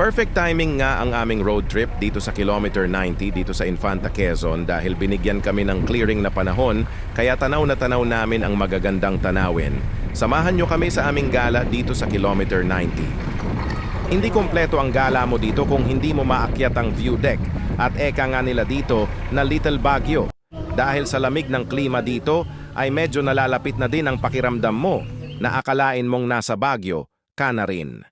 Perfect timing nga ang aming road trip dito sa kilometer 90 dito sa Infanta Quezon dahil binigyan kami ng clearing na panahon kaya tanaw na tanaw namin ang magagandang tanawin. Samahan nyo kami sa aming gala dito sa kilometer 90. Hindi kompleto ang gala mo dito kung hindi mo maakyat ang view deck at eka nga nila dito na Little Baguio. Dahil sa lamig ng klima dito ay medyo nalalapit na din ang pakiramdam mo na akalain mong nasa Baguio ka na rin.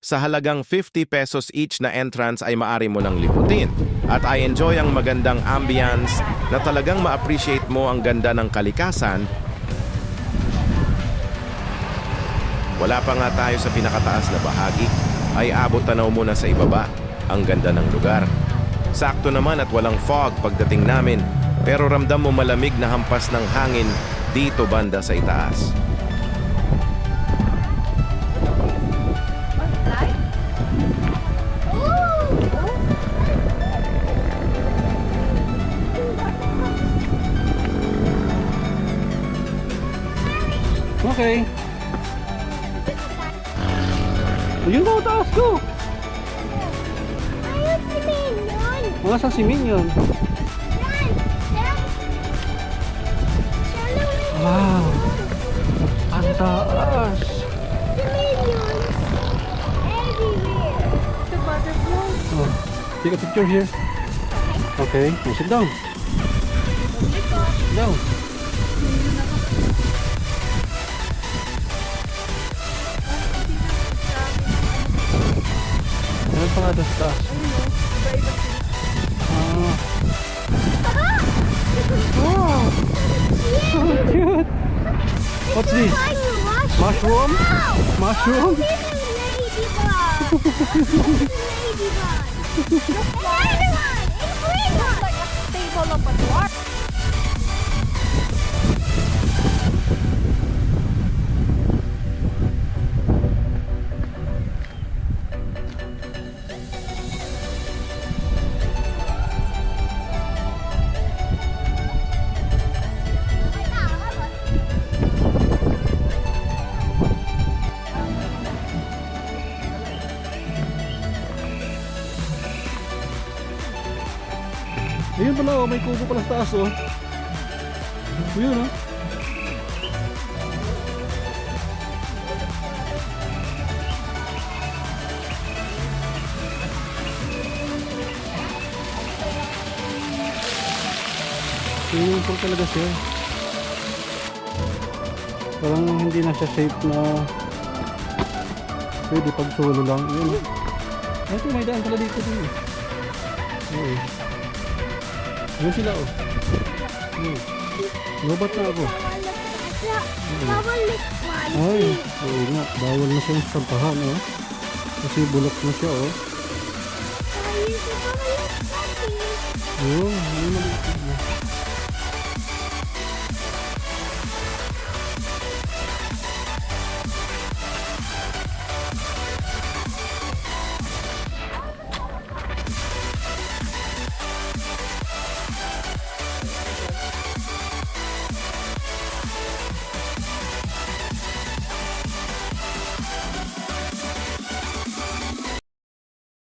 Sa halagang 50 pesos each na entrance ay maari mo nang liputin. At I enjoy ang magandang ambience na talagang ma-appreciate mo ang ganda ng kalikasan. Wala pa nga tayo sa pinakataas na bahagi, ay abot tanaw muna sa ibaba. Ang ganda ng lugar. Sakto naman at walang fog pagdating namin, pero ramdam mo malamig na hampas ng hangin dito banda sa itaas. Okay. Ayun daw, taas ko. Ayun si Minion! Mga sa si Minion. Wow. Ang taas. Oh, take a picture here. Okay, now sit down. Down. Oh. oh. Cute. What's this? Mushroom? Mushroom? Ladybug! It's green one! Like a stable of a dwarf! Ayun pala oh, may kubo pala sa taas oh. Ayun oh. Swimming pool talaga siya. Parang hindi na siya shape na pwede pag solo lang. Ayun oh. Ito may daan pala dito din. Oo. Ayun sila oh. Hmm. Lobat na ako. Babalik one. Ay, oo nga. Bawal na siyang sampahan oh. Kasi bulok na siya oh. Oo, ayun na.